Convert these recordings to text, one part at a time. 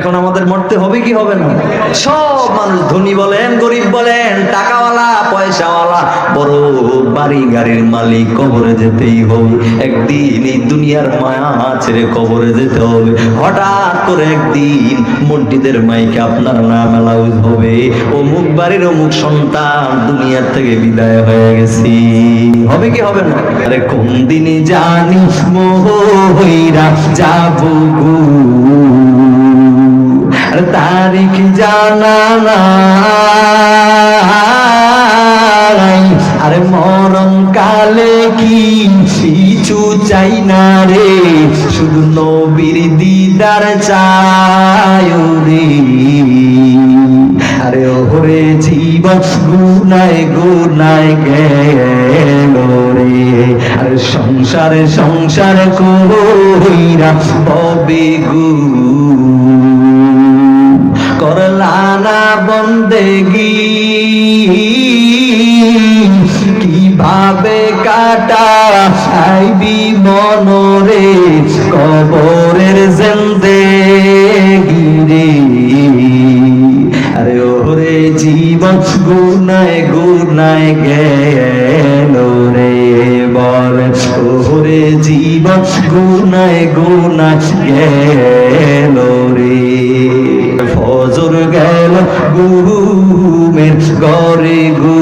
এখন আমাদের মরতে হবে কি হবে না? সব মানুষ ধনী বলেন, গরিব বলেন, টাকাওয়ালা, পয়সাওয়ালা, বড় বাড়ি গাড়ির মালিক, কবরে যেতেই হবে। একদিন এই দুনিয়ার মায়া ছেড়ে কবরে যেতে হবে। হঠাৎ করে একদিন মসজিদের মাইকে আপনার নাম অ্যালাউজ হবে। অমুক বাড়ির অমুক সন্তান দুনিয়ার থেকে বিদায় হয়ে গেছি। হবে কি হবে না? আরে কোন দিনই জানি মোহ হইরা যাব গো তারিখ জানা নাই। আরে মরণ কালে কি কিছু চাই না রে? শুধু নবীর দিদার চায় রে। আরে ওরে জীবন গুনায় গুনায় গেল রে। আরে সংসারে সংসার কইরা ববে গু। করলানা বন্দেগি কীভাবে কাটা আইবি মনরে কবরের জেন্দে গিরে। আরে ওরে জীবন গুনায় গুনায় গেল রে বল। ওরে জীবন গুনায় গুনায় গেল রে ফজর গেল গুরুমের ঘরে গু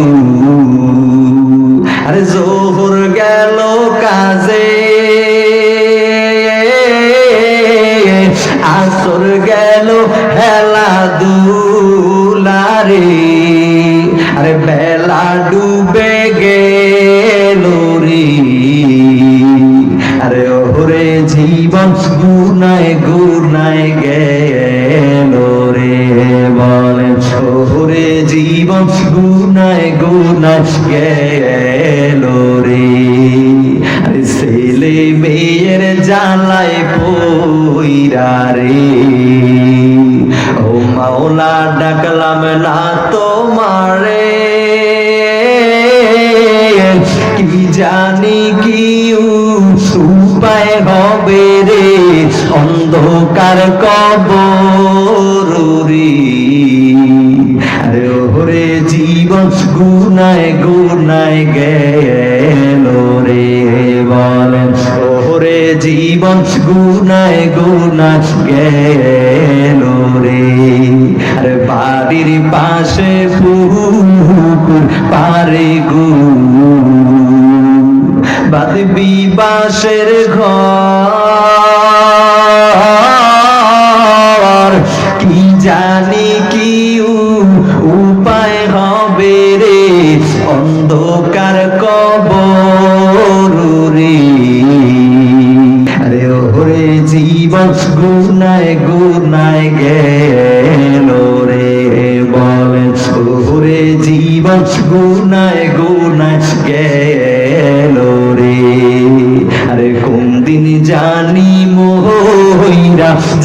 জীবন গুনায় গুনায় গেল রে। আরে বাড়ির পাশে পুকুর পারে গু। বাদ বিবাসের ঘর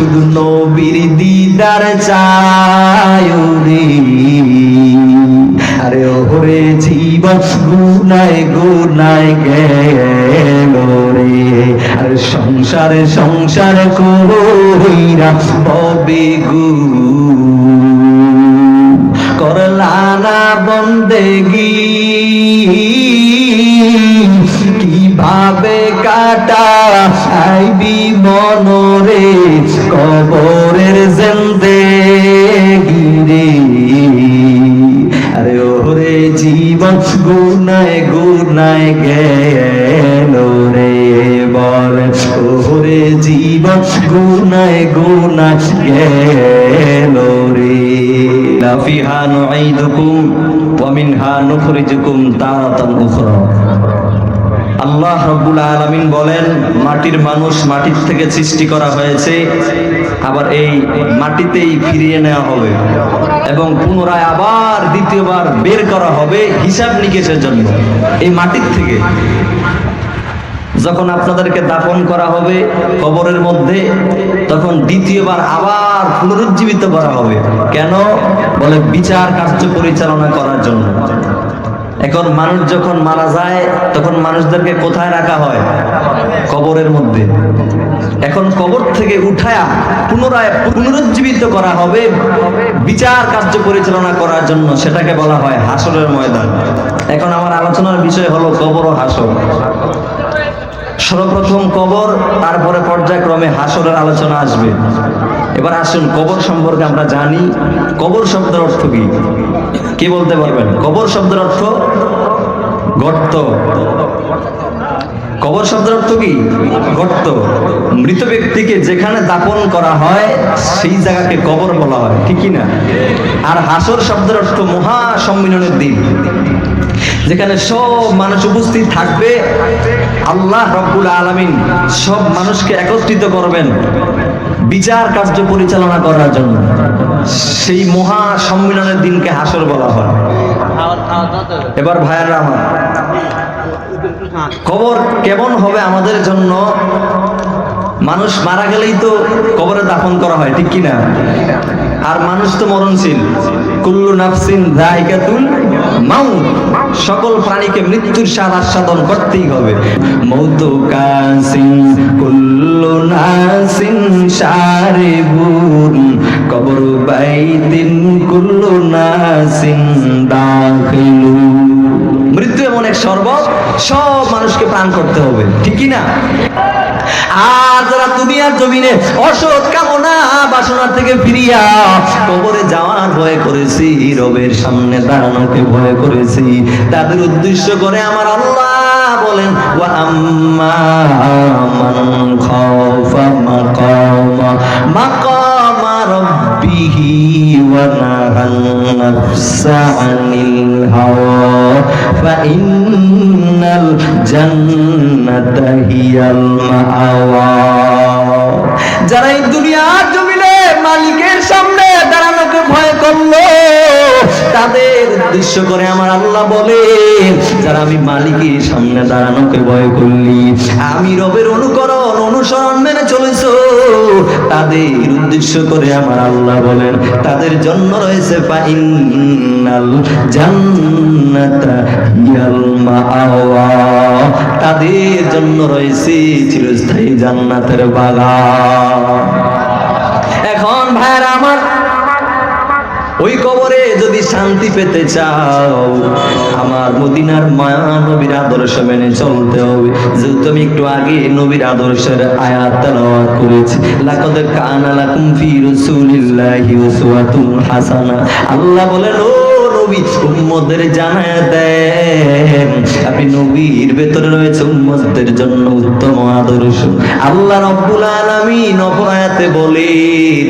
শুধু নবীর দিদার চায় আরে ওরে জীবন গুনায় গুনায় গেল রে। আর সংসারে সংসার কইরা গু। করলানা বন্দেগি কীভাবে কাটা আইবি মনরে? কবরের জেন্দে গিরে আরে ওরে জীবন গুনায় গুনায় গেল রে বল। ওরে জীবন গুনায় গুনায় গেল রে। লাফিহা নুঈদুকুম ওয়া মিনহা নুখরিজুকুম তারাতান উখরা। আল্লাহ রব্বুল আলামিন বলেন, মাটির মানুষ মাটির থেকে সৃষ্টি করা হয়েছে, আবার এই মাটিতেই ফিরিয়ে নেওয়া হবে এবং পুনরায় আবার দ্বিতীয়বার বের করা হবে হিসাব নিকেশের জন্য এই মাটির থেকে। যখন আপনাদেরকে দাফন করা হবে কবরের মধ্যে, তখন দ্বিতীয়বার আবার পুনরুজ্জীবিত করা হবে। কেন? বলে বিচার কার্য পরিচালনা করার জন্য। এখন মানুষ যখন মারা যায়, তখন মানুষদেরকে কোথায় রাখা হয়? কবরের মধ্যে। এখন কবর থেকে উঠায়া পুনরায় পুনরুজ্জীবিত করা হবে, বিচার কার্য পরিচালনা করার জন্য সেটাকে বলা হয় হাসরের ময়দান। এখন আমার আলোচনার বিষয় হলো কবর ও হাসর। সর্বপ্রথম কবর, তারপরে পর্যায়ক্রমে হাসরের আলোচনা আসবে। এবার আসুন, কবর সম্পর্কে আমরা জানি। কবর শব্দের অর্থ কি? কে বলতে পারবেন? কবর শব্দের অর্থ গর্ত। কবর শব্দের অর্থ কি? গর্ত। মৃত ব্যক্তিকে যেখানে দাপন করা হয়, সেই জায়গাকে কবর বলা হয়। ঠিক কি না? আর হাসর শব্দের অর্থ মহা সম্মিলনের দিন। যেখানে সব মানুষ উপস্থিত থাকবে, আল্লাহ রব্বুল আলামিন সব মানুষকে একত্রিত করবেন। বিচার কার্য পরিচালনা করার জন্য সেই মহা সম্মিলনের দিনকে হাসর বলা হয়। এবার ভাইয়ারা আমার কবর কেমন হবে আমাদের জন্য? মানুষ মারা গেলেই তো কবরে দাফন করা হয়, ঠিক কিনা? আর মানুষ তো মরণশীল। কুল্লু নাফসিন যায়িকাতুল মাউত সকল প্রাণীকে মৃত্যুর স্বাদ আস্বাদন করতেই হবে। মৌত কাসিন কুল্লু নাসিন শারিবুন, কবর বাইতিন, কুল্লু নাসিন দাখিলু। মৃত্যু এমন এক শরবত, সব মানুষকে পান করতে হবে, ঠিকই না? আর যারা দুনিয়ার জমিনে অসৎ কামনা বাসনার থেকে ফিরিয়া কবরে যাওয়ার ভয় করেছি, রবের সামনে দাঁড়ানোকে ভয় করেছি। তাদের উদ্দেশ্য করে আমার আল্লাহ বলেন, ওয়া আম্মা ওয়া নাহান নাফসা আনিল হাওয়া। ফাইন্নাল জান্নাতা হিয়াল মাআওয়া যারা এই দুনিয়ার জমিনে মালিকের সামনে দাঁড়ানোকে ভয় করল তাদের উদ্দেশ্য করে আমার আল্লাহ বলে যারা আমি মালিকের সামনে দাঁড়ানোকে ভয় করলি, আমি রবের অনুকরণ, অনুসরণ মেনে চলেছ। তাদের উদ্দেশ্য করে আমার আল্লাহ বলেন, তাদের জন্য রয়েছে তাদের জন্য রয়েছে চিরস্থায়ী জান্নাতের বাগান। এখন ভাইরা আমার ওই কবরে যদি শান্তি পেতে চাও, আমার মদিনার মায়া নবীর আদর্শ মেনে চলতে হবে। যেহেতু আমি একটু আগে নবীর আদর্শের আয়াত তেলাওয়াত করেছি, লাকাদ কানা লাকুম ফি রাসূলিল্লাহি উসওয়াতুন হাসানা। আল্লাহ বলেন, ও নবী উম্মতদের জানায় দেন। আপনি নবীর ভেতরে রয়েছে উম্মতদের জন্য উত্তম আদর্শ। আল্লাহ রাব্বুল আলামিন অপর আয়াতে বলেন,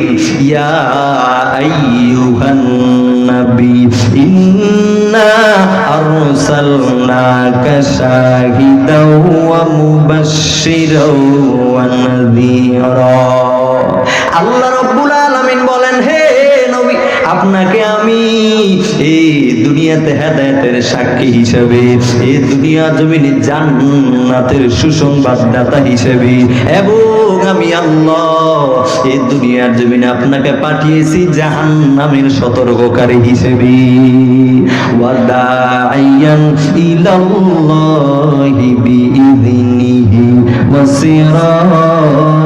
ইয়া আইয়ুহান নবী আল্লাহ রাব্বুল আলামিন বলেন, হে আপনাকে আমি এই দুনিয়াতে হেদায়েতের সাক্ষী হিসেবে, এই দুনিয়া জমিনে জান্নাতের সুসংবাদদাতা হিসেবে এবং আমি আল্লাহ এই দুনিয়ার জমিনে আপনাকে পাঠিয়েছি জাহান্নামের সতর্ককারী হিসেবে। ওয়াদাইয়ান ইলাল্লাহি বিইذনিহি ওয়া সিরাজাম।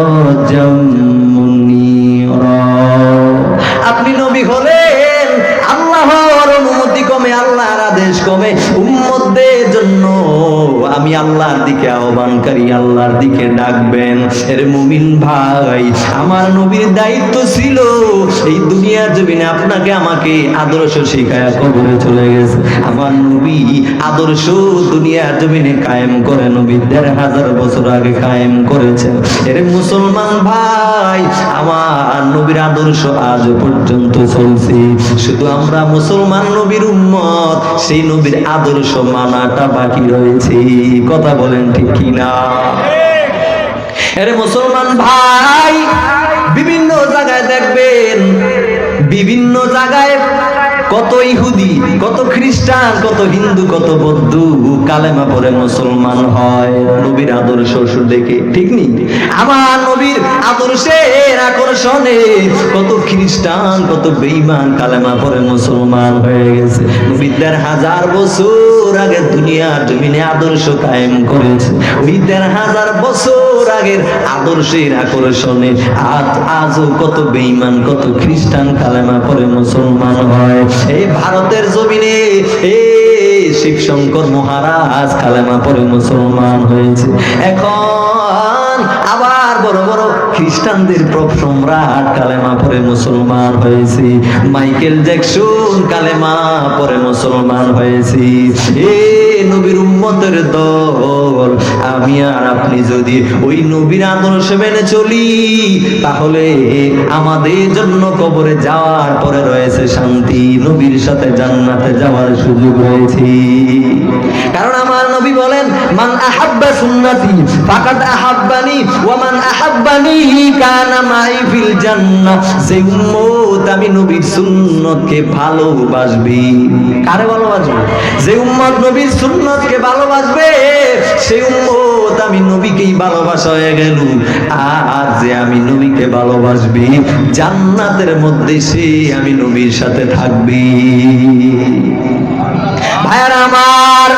আল্লাহর দিকে আহ্বানকারী, আল্লাহর দিকে ডাকবেন। এর মুমিন ভাই, আমার নবীর দায়িত্ব ছিল, এই দুনিয়ার জমিনে আপনাকে আমাকে আদর্শ শিখায় কবরে চলে গেছে। আমার নবী আদর্শ দুনিয়ার জমিনে কায়েম করে নবী দেড় হাজার বছর আগে কায়েম করেছেন এর মুসলমান ভাই, আমার নবীর আদর্শ আজ পর্যন্ত চলছে। শুধু আমরা মুসলমান নবীর উম্মত, সেই নবীর আদর্শ মানাটা বাকি রয়েছে। কথা বলেন ঠিক কি না এর মুসলমান ভাই বিভিন্ন জায়গায় দেখবেন বিভিন্ন জায়গায় কত ইহুদি, কত খ্রিস্টান, কত হিন্দু, কত বৌদ্ধ, কালেমা পরে মুসলমান হয়। নবীর আদর্শ দেখে, ঠিক নেই? আমার নবীর আদর্শের আকর্ষণে কত খ্রিস্টান, কত বেঈমান, কালেমা পরে মুসলমান হয়ে গেছে। নবীর হাজার বছর আগে দুনিয়ার জমিনে আদর্শ কায়েম করেছে। দেড় হাজার বছর আগের আদর্শের আকর্ষণে আজ আজও কত বেঈমান, কত খ্রিস্টান কালেমা পরে মুসলমান হয়। এই ভারতের জমিনে এই শিব শঙ্কর মহারাজ কালেমা পরে মুসলমান হয়েছে। এখন আবার বড় বড় খ্রিস্টানদের সম্রাট কালেমা পরে মুসলমান হয়েছে। মাইকেল জ্যাকসন কালেমা পরে মুসলমান হয়েছে। এ নবীর উম্মতের দল। আমি আর আপনি যদি ওই নবীর আদর্শ মেনে চলি, তাহলে আমাদের জন্য কবরে যাওয়ার পরে রয়েছে শান্তি, নবীর সাথে জান্নাতে যাওয়ার সুযোগ রয়েছে। কারণ আমার নবী বলেন, মান আহাব্বা সুন্নতি, ফাকাদ আহাব্বানি, ওয়া মান আহাব্বানি কানা মাই ফিল জান্নাহ। যে উম্মত আমি নবীর সুন্নতকে ভালোবাসবে। কারে ভালোবাসবে? যে উম্মত নবীর সুন্নতকে ভালোবাসবে? সেই উম্মত আমি নবীকেই ভালোবাসা হয়ে গেল। আর যে আমি নবীকে ভালোবাসবি, জান্নাতের মধ্যে সে আমি নবীর সাথে থাকবি। ভাইয়ারা আমার,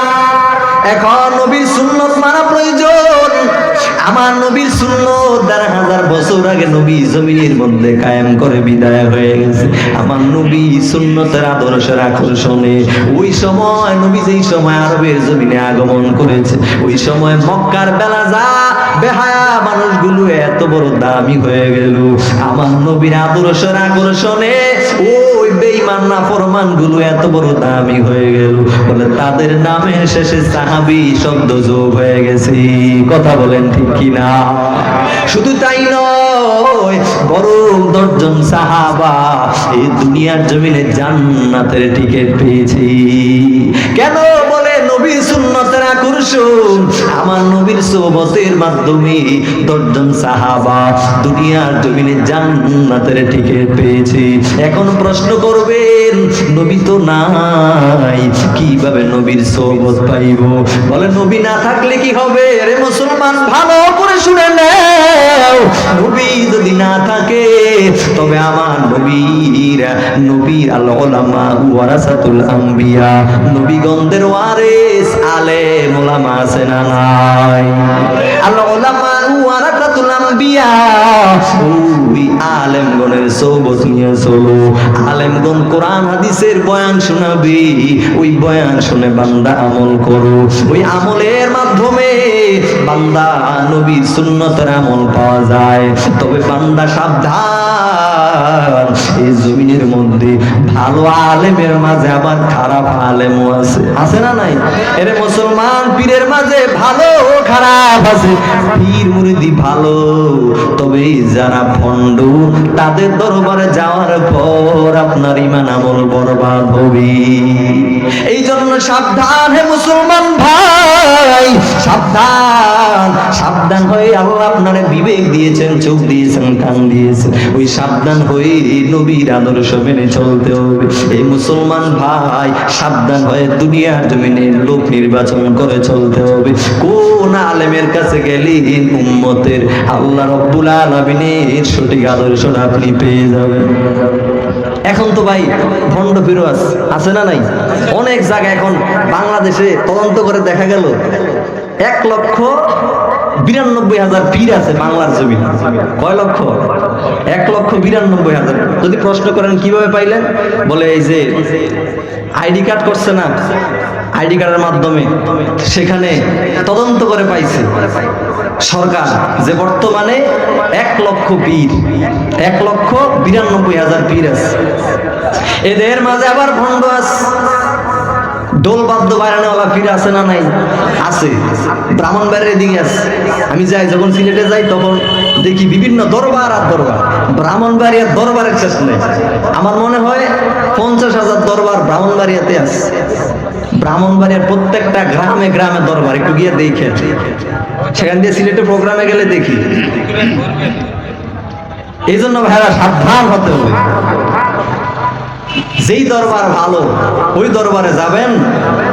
এখন নবীর সুন্নত মানা প্রয়োজন। আমার নবীর সুন্নত দেড় হাজার বছর আগে নবী জমিনের মধ্যে কায়েম করে বিদায় হয়ে গেছে। আমার নবী সুন্নতের আদর্শের আকর্ষণে ওই সময় নবী যেই সময় আরবের জমিনে আগমন করেছে, ওই সময় মক্কার বেলা যা বেহায়া মানুষগুলো এত বড় দামি হয়ে গেল। আমার নবীর আদর্শের আকর্ষণে ওই বেঈমান নাফরমানগুলো এত বড় দামি হয়ে গেল। বলে, তাদের নামের শেষে সাহাবি শব্দ যোগ হয়ে গেছে। কথা বলেন ঠিক কিনা? শুধু তাই নয় বরং দশজন সাহাবা এই দুনিয়ার জমিনে জান্নাতের টিকিট পেয়েছি। কেন বলে নবীর সুন্নতের আকর্ষণ। আমার নবীর সোবতের মাধ্যমে দশজন সাহাবা দুনিয়ার জমিনে জান্নাতের টিকিট পেয়েছি। এখন প্রশ্ন করবেন, নবী তো নাই, কীভাবে নবীর সোবত পাইব? বলে, নবী না থাকলে কি হবে? আরে মুসলমান, ভালো করে শুনে নাও। নবী যদি না থাকে, তবে আমার নবীর নবীর আল ওলামা ওয়ারাসাতুল আম্বিয়া, নবীগণদের ওয়ারিস আলে মোলামা আছে না নাই? আল ওলামা আলেমগণের সোবত নিয়ে চলো। আলেমগণ কোরআন হাদিসের বয়ান ওই বয়ান শুনে বান্দা আমল করো। ওই আমলের মাধ্যমে বান্দা নবীর সুন্নতের আমল পাওয়া যায়। তবে বান্দা সাবধান। এই জমিনের মধ্যে ভালো আলেমের মাঝে আবার খারাপ আলেমও আছে। আছে না নাই? এর মুসলমান পীরের মাঝে ভালো খারাপ আছে। পীর মুরিদি ভালো তবে যারা ভণ্ড, তাদের দরবারে যাওয়ার পর আপনার ইমান আমল বরবাদ হবে। এই জন্য সাবধান হে মুসলমান ভাই। সাবধান সাবধান হয়ে আল্লাহ বিবেক দিয়েছেন, চোখ দিয়েছেন কান দিয়েছেন। ওই সাবধান হয়ে নবীর আদর্শ মেনে চলতে হবে। এই মুসলমান ভাই, সাবধান হয়ে দুনিয়ার জমিনে লোক নির্বাচন করে চলতে হবে। কোন আলেমের কাছে গেলে উম্মতের আল্লাহ রব্বুল আলামিনের সঠিক আদর্শটা আপনি পেয়ে যাবেন। এখন তো ভাই ভণ্ড ফিরোয়াজ আছে না নাই? অনেক জায়গা এখন বাংলাদেশে তদন্ত করে দেখা গেল, এক লক্ষ বিরানব্বই হাজার পীর আছে বাংলার জমি কয় লক্ষ? এক লক্ষ বিরানব্বই হাজার। যদি প্রশ্ন করেন, কীভাবে পাইলেন? বলে, এই যে, আইডি কার্ড করছে না, আইডি কার্ডের মাধ্যমে সেখানে তদন্ত করে পাইছে। সরকার যে বর্তমানে এক লক্ষ পীর, এক লক্ষ বিরানব্বই হাজার পীর আছে। এদের মাঝে আবার ভণ্ড আছে। দোল বাদ্য বায়নাওয়ালা পীর আছে না নাই? আছে। ব্রাহ্মণ ব্রাহ্মণবাড়ির দিকে আছে। আমি যাই, যখন সিলেটে যাই, তখন দেখি বিভিন্ন দরবার আর দরবার। ব্রাহ্মণবাড়িয়ার দরবারের শেষ নেই। আমার মনে হয় পঞ্চাশ হাজার দরবার ব্রাহ্মণবাড়িয়াতে আছে। ব্রাহ্মণবাড়িয়ার প্রত্যেকটা গ্রামে গ্রামে দরবার, একটু গিয়ে দেখে সেখান দিয়ে সিলেটে প্রোগ্রামে গেলে দেখি। এই জন্য ভাইরা সাবধান হতে হবে। যেই দরবার ভালো, ওই দরবারে যাবেন।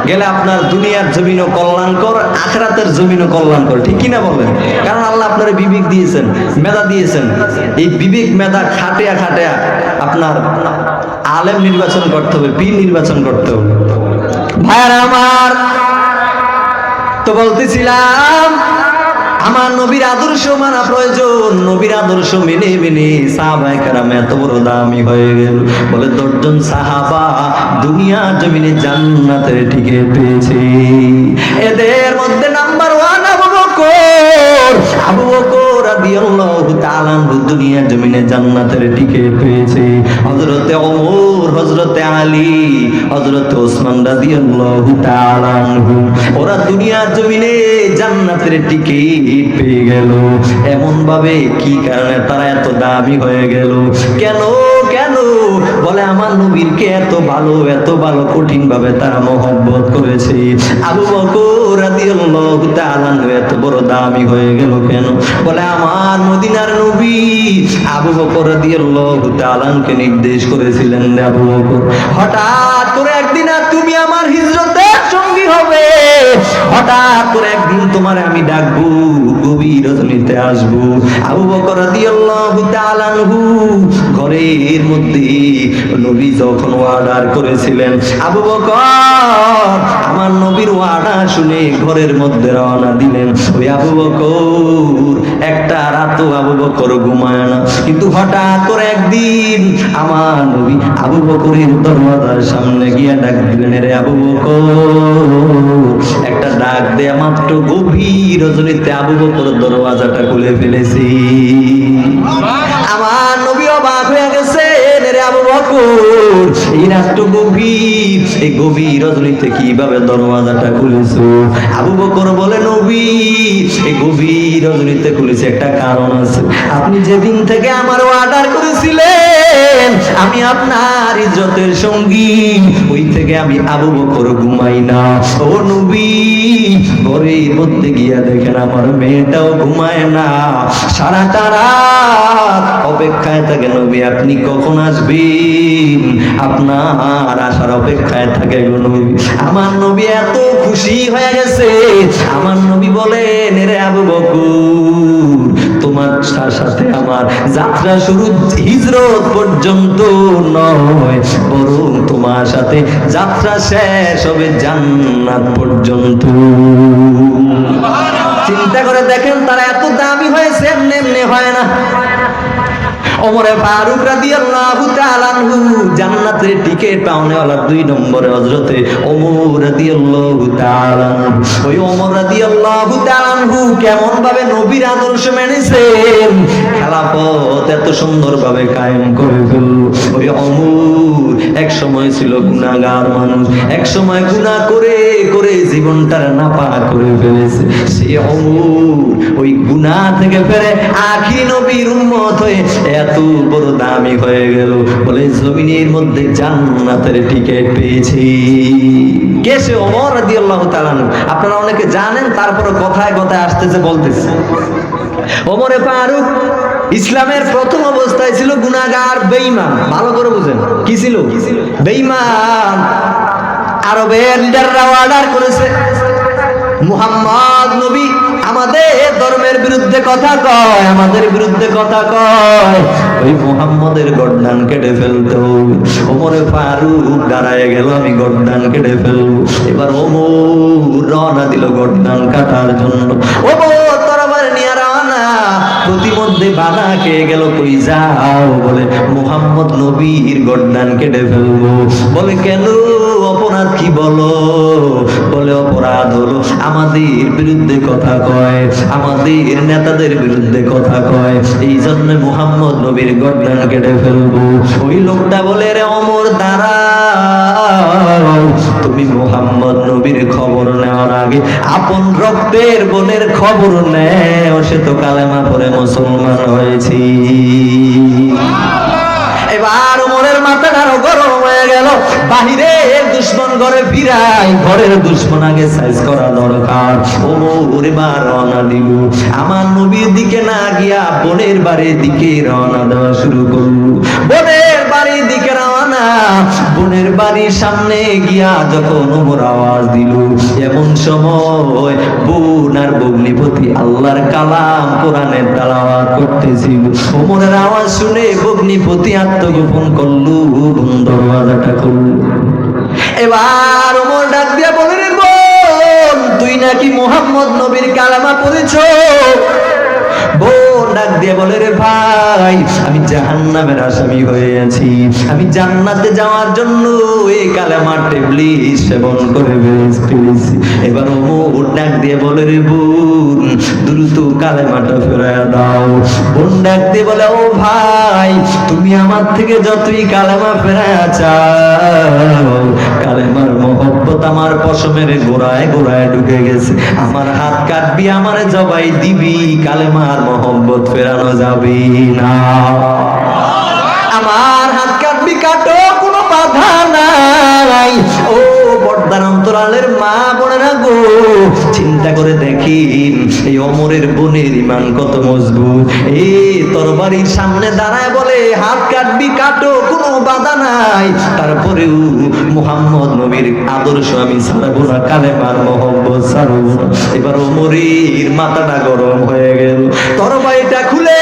গেলে আপনার দুনিয়ার জমিনও কল্যাণকর, আখরাতের জমিনও কল্যাণকর। ঠিক কিনা বলেন কারণ আল্লাহ আপনার বিবেক দিয়েছেন, মেধা দিয়েছেন। এই বিবেক, মেধা খাটিয়া খাটিয়া আপনার আলেম নির্বাচন করতে হবে, পীর নির্বাচন করতে হবে। ভাইয়ার আমার, তো বলতেছিলাম আমার নবীর আদর্শ মানা প্রয়োজন। নবীর আদর্শ মেনে মেনে সাহাবায়ে কেরাম এত বড় দামি হয়ে গেল। বলে, দশজন সাহাবা দুনিয়া জমিনে জান্নাতের ঠিকে পেয়েছে। এদের মধ্যে number one Abu Bakr. Abu Bakr আনহু জমিনে জান্নাতের টিকে পেয়েছে। আলী ওসমান ওরা দুনিয়ার জমিনে জান্নাতের টিকে পেয়ে গেল। এমন ভাবে কি কারণে তারা এত দামি হয়ে গেল? কেন আমার নবীরকে এত ভালো এত ভালো কঠিন ভাবে তারা মহব্বত করেছে। আবু বকর রাদিয়াল্লাহু তাআলা এত বড় দামি হয়ে গেল কেন? বলে, আমার মদিনার নবী আবু বকর রাদিয়াল্লাহু তাআলা আনহুকে নির্দেশ করেছিলেন আবু বকর। হঠাৎ করে একদিন আর তুমি আমার হিজরতের হবে। হঠাৎ করে একদিন তোমার আমি ডাকবো, গভীর রজনীতে আসব। আবু বকর রাদিয়াল্লাহু তাআলা ঘরের মধ্যে নবী যখন অর্ডার করেছিলেন, আবু বকর আমার নবীর ওয়াদা শুনে ঘরের মধ্যে রওনা দিলেন। ওই আবু বকর, একটা রাতও আবু বকর ঘুমায় না। কিন্তু হঠাৎ করে একদিন আমার নবী আবু বকরের দরওয়াজার সামনে গিয়ে ডাক দিলেন রে আবু বকর একটা ডাক দেয়া মাত্র গভীর রজনীতে আবু বকর দরওয়াজাটা খুলে ফেলেছি। আমার নবী অবাক হয়ে গেছে রে আবু বকর, এই রাত্র গভীর, এই গভীর রজনীতে কীভাবে দরওয়াজাটা খুলেছো? আবু বকর বলে, নবী, এই গভীর রজনীতে খুলেছে, একটা কারণ আছে। আপনি যেদিন থেকে আমার অর্ডার করেছিলেন আমি আপনার ইজ্জতের সঙ্গী। ওই থেকে আমি আবু বকর ঘুমাই না। ও নবী ঘরের মধ্যে গিয়া দেখেন আমার মেয়েটাও ঘুমায় না। সারাটা রাত অপেক্ষায় থাকে, নবী, আপনি কখন আসবেন? আপনার আসার অপেক্ষায় থাকে নবী। আমার নবী এত খুশি হয়ে গেছে। আমার নবী বলেন রে আবু বকুর তোমার সাথে আমার যাত্রা শুরু হিজরত পর্যন্ত নয় বরং তোমার সাথে যাত্রা শেষ হবে জান্নাত পর্যন্ত। চিন্তা করে দেখেন তারা এত দামি হয়েছে এমনি এমনি হয় না। ওমরে ফারুক রাদিয়াল্লাহু জান্নাতের টিকিট পাওনেওয়ালা দুই নম্বরে হযরতে ওমর রাদিয়াল্লাহু তাআলা। ওই ওমর রাদিয়াল্লাহু তাআলা কেমন ভাবে নবীর আদর্শ মেনেছেন খেলাফত এত সুন্দর ভাবে কায়েম করে ফেলল ওই অমর। এক সময় ছিল গুনাহগার মানুষ, এক সময় গুনাহ করে করে জীবনটার নাপা করে ফেলেছে। সে অমর, ওই গুনাহ থেকে ফেরে আখি নবীর উম্মত হয়ে এত বড় দামি হয়ে গেল। বলে জমিনের মধ্যে জান্নাতের টিকিট পেয়েছি। কে সে রাদিয়াল্লাহু তাআলা আনহু? আপনারা অনেকে জানেন, তারপরে কথায় কথায় আসতেছে, বলতেছে। ওমরে ফারুক ইসলামের প্রথম অবস্থায় ছিল গুনাহগার বেঈমান। ভালো করে বুঝেন। কি ছিল? বেঈমান। আরবের লিডাররা অর্ডার করেছে। মুহাম্মদ নবী আমাদের ধর্মের বিরুদ্ধে কথা কয়, আমাদের বিরুদ্ধে কথা কয়। ওই মুহাম্মদের গর্দান কেটে ফেলতে। হবে ওমরে ফারুক দাঁড়ায় গেল, আমি গর্দান কেটে ফেলব। এবার ওমর রওনা দিল গর্দান কাটার জন্য। ওমর প্রতিমধ্যে বাধা খেয়ে গেল কই যাও বলে, মুহাম্মদ নবীর গর্দান কেটে ফেলব। বলে, কেন? অপরাধ কি বলো? বলে, অপরাধ হলো আমাদের বিরুদ্ধে কথা কয়, আমাদের নেতাদের বিরুদ্ধে কথা কয় এই জন্য মুহাম্মদ নবীর গর্দান কেটে ফেলব। ওই লোকটা বলে, রে অমর দ্বারা তুমি মুহাম্মদ নবীর খবর নেওয়ার আগে আপন রক্তের বোনের খবর নেও, সে তো কালেমা পরে মুসলমান হয়েছি। এবার মাথাটা গরম হয়ে গেল, বাহিরে দুশ্মন ঘরে ফিরাই, ঘরের দুশ্মন আগে সাইজ করা দরকার। রওনা দিল আমার নবীর দিকে না গিয়া বোনের বাড়ির দিকে রওনা দেওয়া শুরু করু বোনের বোনের বাড়ির সামনে গিয়া যখন ওমর আওয়াজ দিল, এমন সময় বোন আর বগ্নিপতি আল্লাহর কালাম কোরআনের তালাওয়াত করতেছিল। ওমরের আওয়াজ শুনে বগ্নিপতি আত্মগোপন করল, বোন দরওয়াজাটা করল এবার ওমর ডাক দিয়া বলে, রে বোন, তুই নাকি মোহাম্মদ নবীর কালামা পড়েছ? বোন ডাক দিয়ে বলে, রে ভাই, আমি জাহান্নামের আসামি হয়ে আছি আমি জান্নাতে যাওয়ার জন্য এই কালেমার টেবলিশ সেবন করে ফেলেছি। এবার ওমর ডাক দিয়ে বলে, রে বোন, দ্রুত কালেমাটা ফেরায় দাও। বোন ডাক দিয়ে বলে, ও ভাই, তুমি আমার থেকে যতই কালেমা ফেরায় চাও, কালেমার মহব্বত আমার পশমের গোড়ায় গোড়ায় ঢুকে গেছে। আমার হাত কাটবি, আমার জবাই দিবি, কালেমার মহব্বত ফেরানো যাবে না। আমার হাত কাটবি, কাটো, কোনো বাধা নাই। ও পর্দার অন্তরালের মা বোনেরা গো, চিন্তা করে দেখিন, এই অমরের বোনের ইমান কত মজবুত। এই তরবারির সামনে দাঁড়ায় বলে, হাত কাটবি, কাটো বাধা নাই। তারপরেও মোহাম্মদ নবীর আদর্শ আমি ছাড়বো না কালেমার মোহাম্মদ ছাড়বো না। এবার মরির মাথাটা গরম হয়ে গেল। তরবারিটা খুলে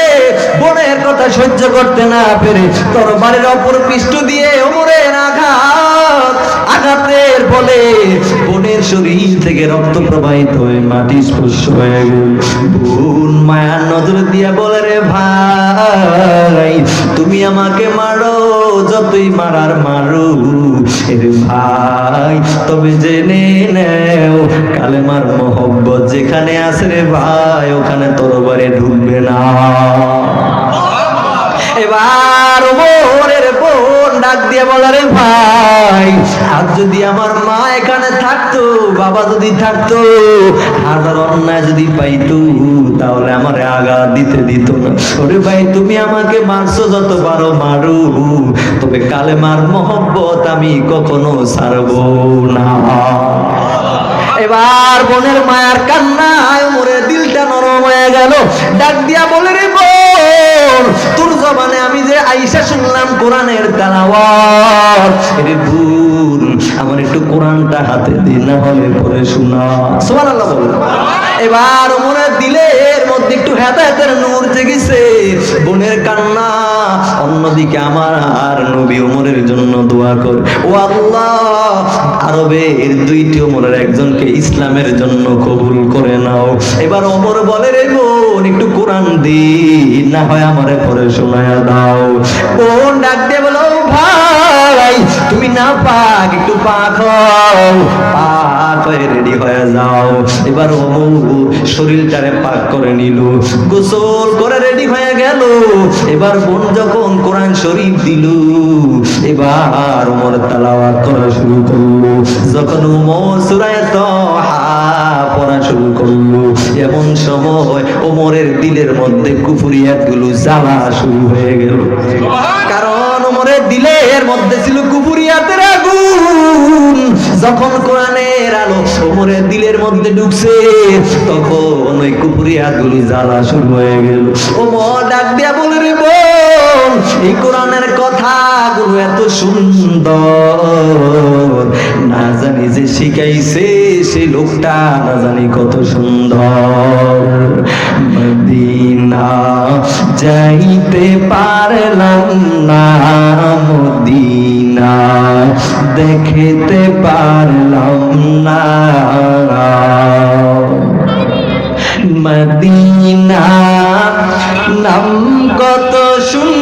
বোনের কথা সহ্য করতে না পেরে তরবারির অপর পৃষ্ঠ দিয়ে ওমরের আঘাত, আঘাতের ফলে বোনের শরীর থেকে রক্ত প্রবাহিত হয়ে মাটি স্পর্শ হয়ে গেল। মায়ার নজর দিয়ে বলে, রে ভাই, তুমি আমাকে মারো, যতই মারার মারো। এর ভাই, তবে জেনে নেও, কালেমার মহব্বত যেখানে আছে রে ভাই, ওখানে তরবারে ঢুকবে না। এবার ওমরের বোন ডাক দিয়ে বলে রে ভাই আজ যদি আমার মা এখানে থাকতো, বাবা যদি থাকতো, হাজার অন্যায় যদি পাইতো, তাহলে আমার আঘাত দিতে দিত ভাই, তুমি আমাকে মারছো যত পারো মারো, তবে কালেমার মহব্বত আমি কখনো ছাড়বো না। এবার বোনের মায়ার কান্নায় মোরে দিলটা নরম হয়ে গেল। ডাক দিয়া বলে, রে বোন, তোর জবানে আমি যে আইসা শুনলাম কোরআনের তালাওয়াত। ভুল, আমার একটু কোরআনটা হাতে দিন হলে পরে শোনা। সুবহানাল্লাহ বল এবার মনে দিলে হেদায়েতের নূর জেগেছে। বোনের কান্না, অন্যদিকে আমার আর নবী ওমরের জন্য দোয়া কর। ও আল্লাহ, আরবের দুইটি ওমরের একজনকে ইসলামের জন্য কবুল করে নাও। এবার ওমর বলে, রে বোন, একটু কোরআন দি না হয় আমারে পরে শোনায়া দাও। বোন ডাক দিয়ে বলো ভাই তুমি না পাক একটু পাক হও। পাক হয়ে রেডি হয়ে যাও। এবার ও শরীরটারে পাক করে নিল। গোসল করে রেডি হয়ে গেল। এবার বোন যখন কোরআন শরীফ দিল এবার ওমর তালাওয়াত করা শুরু করল। যখন ওমর সুরায় পড়া শুরু করল এমন সময় ওমরের দিলের মধ্যে কুফুরিয়াতগুলো জ্বালা শুরু হয়ে গেল। কারণ ওমরের দিলের মধ্যে ছিল কুফুরিয়াতের আগুন। যখন কোরআনের আলো ওমরের দিলের মধ্যে ঢুকছে, তখন ওই কুফুরিয়াত গুলি জ্বালা শুরু হয়ে গেল। ওমর ডাক দিয়া বলে, রে বোন, এই কোরআনের কথাগুলো এত সুন্দর। না জানি যে শিখাইছে সেই লোকটা, না জানি কত সুন্দর। মদিনা যাইতে পারলাম না। দেখতে পারলাম না। মদিনা নাম কত সুন্দর।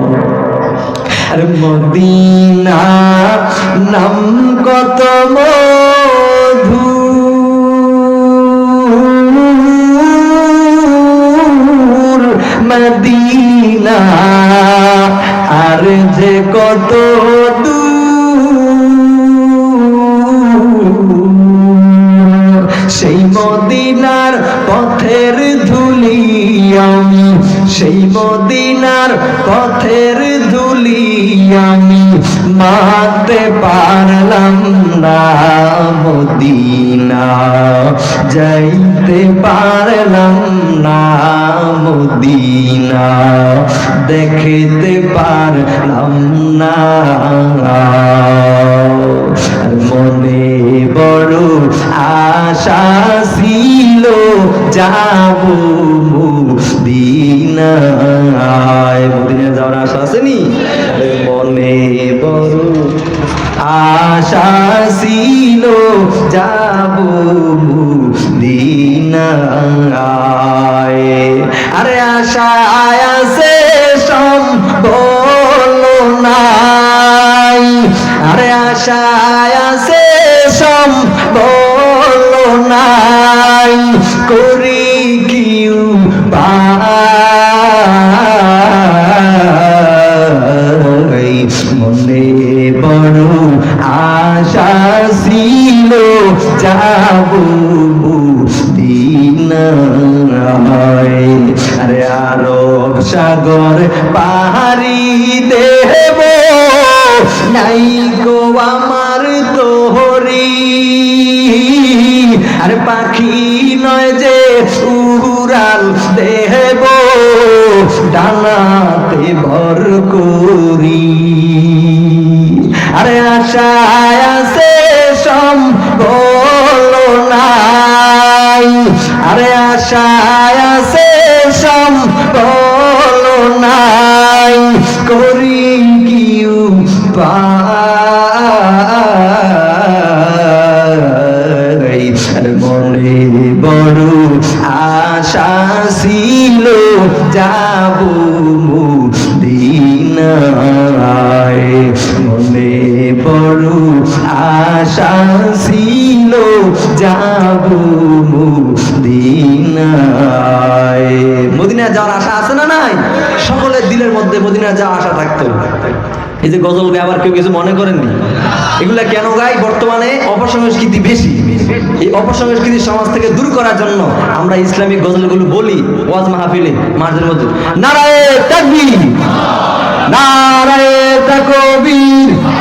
আর মদিনা নাম কত মধু। মদিনা আর যে কত মদিনার পথের ধুলি আমি মাতে পারলাম না। মদিনা যাইতে পারলাম না। মদিনা দেখতে পারলাম না। মনে বড় আশা ছিল, যাব যাওয়ার আশা আসেনি? মনে বড় আশা যাব দিনায় আরে আশা আছে সম্বল নাই। আরে আশা আছে সম্বল মধ্যে মদিনা যা আশা থাকতো। এই যে গজল গায়ে আবার কেউ কিছু মনে করেননি? এগুলা কেন গাই? বর্তমানে অপসংস্কৃতি বেশি। এই অপসংস্কৃতি সমাজ থেকে দূর করার জন্য আমরা ইসলামিক গজলগুলো বলি ওয়াজ মাহফিলে, মাঝের মধ্যে। নারায়ে তাকবীর! নারায়ে তাকবীর!